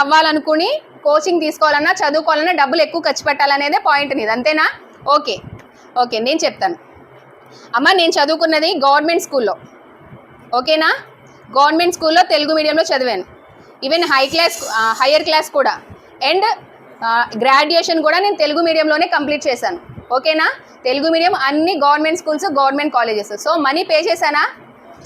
అవ్వాలనుకుని coaching తీసుకోవాలన్నా చదువుకోవాలన్నా డబ్బులు ఎక్కువ ఖర్చు పెట్టాలనేదే పాయింట్ నీది. అంతేనా? ఓకే. ఓకే నేను చెప్తాను. అమ్మ నేను చదువుకున్నది గవర్నమెంట్ స్కూల్లో. ఓకేనా? గవర్నమెంట్ స్కూల్లో తెలుగు మీడియంలో చదివాను. Even high class higher class కూడా. అండ్ గ్రాడ్యుయేషన్ కూడా నేను తెలుగు మీడియంలోనే కంప్లీట్ చేశాను. ఓకేనా? తెలుగు మీడియం అన్ని government schools government colleges so money pay చేశానా?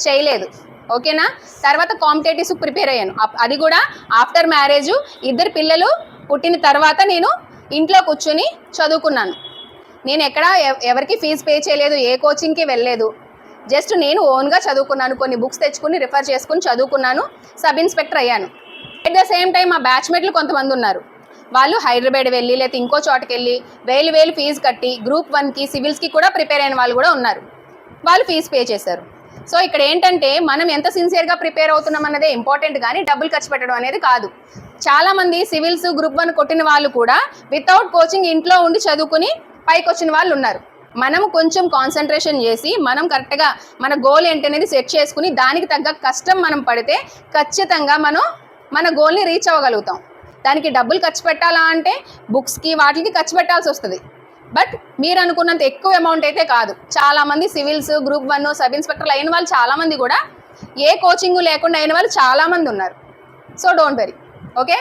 చేయలేదు. ఓకేనా? తర్వాత కాంపిటేటివ్స్ ప్రిపేర్ అయ్యాను. అది కూడా ఆఫ్టర్ మ్యారేజ్. ఇద్దరు పిల్లలు పుట్టిన తర్వాత నేను ఇంట్లో కూర్చొని చదువుకున్నాను. నేను ఎక్కడ ఎవ- ఎవరికి ఫీజు పే చేయలేదు ఏ కోచింగ్కి వెళ్ళలేదు. జస్ట్ నేను ఓన్గా చదువుకున్నాను. కొన్ని బుక్స్ తెచ్చుకుని రిఫర్ చేసుకుని చదువుకున్నాను. సబ్ ఇన్స్పెక్టర్ అయ్యాను. అట్ ద సేమ్ టైం మా బ్యాచ్మేట్లు కొంతమంది ఉన్నారు. వాళ్ళు హైదరాబాద్ వెళ్ళి లేకపోతే ఇంకో చోటకి వెళ్ళి వేలు వేలు ఫీజు కట్టి గ్రూప్ వన్కి సివిల్స్కి కూడా ప్రిపేర్ అయిన వాళ్ళు కూడా ఉన్నారు. వాళ్ళు ఫీజు పే చేశారు. సో ఇక్కడ ఏంటంటే మనం ఎంత సిన్సియర్గా ప్రిపేర్ అవుతున్నాం అన్నదే ఇంపార్టెంట్ కానీ డబ్బులు ఖర్చు పెట్టడం అనేది కాదు. చాలామంది సివిల్స్ గ్రూప్ వన్ కొట్టిన వాళ్ళు కూడా వితౌట్ కోచింగ్ ఇంట్లో ఉండి చదువుకుని పైకి వచ్చిన వాళ్ళు ఉన్నారు. మనం కొంచెం కాన్సన్ట్రేషన్ చేసి మనం కరెక్ట్గా మన గోల్ ఏంటనేది సెట్ చేసుకుని దానికి తగ్గ కష్టం మనం పడితే ఖచ్చితంగా మనం మన గోల్ని రీచ్ అవ్వగలుగుతాం. దానికి డబ్బులు ఖర్చు పెట్టాలా అంటే బుక్స్కి వాటికి ఖర్చు పెట్టాల్సి వస్తుంది. బట్ మీరు అనుకున్నంత ఎక్కువ అమౌంట్ అయితే కాదు. చాలామంది సివిల్స్ గ్రూప్ వన్ సబ్ ఇన్స్పెక్టర్లు అయిన వాళ్ళు చాలామంది కూడా ఏ కోచింగ్ లేకుండా అయిన వాళ్ళు చాలామంది ఉన్నారు. So don't very okay